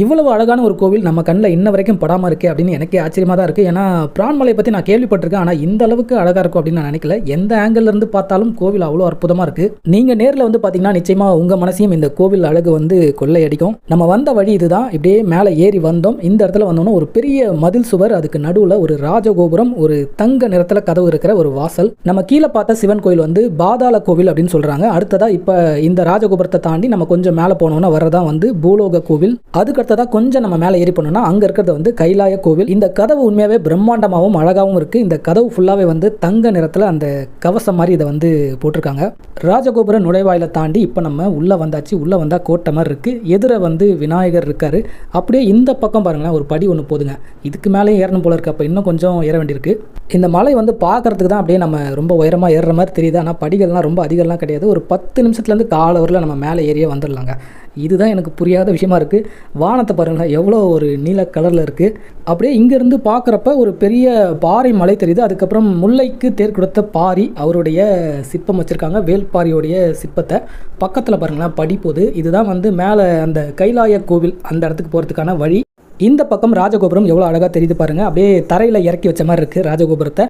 இவ்வளவு அழகான ஒரு கோவில் நம்ம கண்ணில் இன்ன வரைக்கும் படாமல் இருக்கே அப்படின்னு எனக்கே ஆச்சரியமாக தான் இருக்குது ஏன்னா பிரான்மலை பற்றி நான் கேள்விப்பட்டிருக்கேன். ஆனால் இந்த அளவுக்கு அழகாக இருக்கும் அப்படின்னு நான் நினைக்கல. எந்த angle இருந்து பார்த்தாலும் கோவில் அவ்வளோ அற்புதமாக இருக்குது நீங்கள் நேரில் வந்து பார்த்தீங்கன்னா நிச்சயமாக உங்கள் மனசையும் இந்த கோவில் அழகு வந்து கொள்ளையடிக்கும். நம்ம வந்த வழி இதுதான். இப்படியே மேலே ஏறி வந்தோம். இந்த இடத்துல வந்தோம்னா ஒரு பெரிய மதில் சுவர் அதுக்கு நடுவில் ஒரு ராஜகோபுரம் ஒரு தங்க நிறத்தில் கதவு இருக்கிற ஒரு வாசல். நம்ம கீழே பார்த்த சிவன் கோயில் வந்து பாதாள கோவில் அப்படின்னு சொல்கிறாங்க அடுத்ததாக இப்போ இந்த ராஜகோபுரத்தை தாண்டி நம்ம கொஞ்சம் மேலே போனோம்னா வரதான் வந்து பூலோக கோவில். அதுக்கு அதுக்கடுத்ததா கொஞ்சம் நம்ம மேலே ஏறி போனோம்னா அங்கே இருக்கிறது வந்து கைலாய கோவில். இந்த கதவு உண்மையாகவே பிரம்மாண்டமாகவும் அழகாகவும் இருக்குது இந்த கதவு ஃபுல்லாகவே வந்து தங்க நிறத்தில் அந்த கவசம் மாதிரி இதை வந்து போட்டிருக்காங்க. ராஜகோபுர நுழைவாயில தாண்டி இப்போ நம்ம உள்ளே வந்தாச்சு. உள்ளே வந்தால் கோட்டை மாதிரி இருக்குது எதிர வந்து விநாயகர் இருக்கார். அப்படியே இந்த பக்கம் பாருங்களேன் ஒரு படி ஒன்று போதுங்க. இதுக்கு மேலே ஏறணும் போல இருக்கு. அப்போ இன்னும் கொஞ்சம் ஏற வேண்டியிருக்கு. இந்த மலை வந்து பார்க்கறதுக்கு தான் அப்படியே நம்ம ரொம்ப உயரமாக ஏறுற மாதிரி தெரியுது. ஆனால் படிகள்லாம் ரொம்ப அதிகம்லாம் கிடையாது. ஒரு பத்து நிமிஷத்துலேருந்து கால வரல நம்ம மேலே ஏறியே வந்துடலாங்க இதுதான் எனக்கு புரியாத விஷயமா இருக்குது வானத்தை பாருங்களேன் எவ்வளோ ஒரு நீல கலரில் இருக்குது அப்படியே இங்கேருந்து பார்க்குறப்ப ஒரு பெரிய பாறை மலை தெரியுது. அதுக்கப்புறம் முல்லைக்கு தேர் கொடுத்த பாரி அவருடைய சிற்பம் வச்சுருக்காங்க வேல்பாரியோடைய சிற்பத்தை பக்கத்தில் பாருங்களேன் படி போகுது. இதுதான் வந்து மேலே அந்த கைலாய கோவில் அந்த இடத்துக்கு போகிறதுக்கான வழி. இந்த பக்கம் ராஜகோபுரம் எவ்வளோ அழகாக தெரியுது பாருங்கள் அப்படியே தரையில் இறக்கி வச்ச மாதிரி இருக்குது ராஜகோபுரத்தை.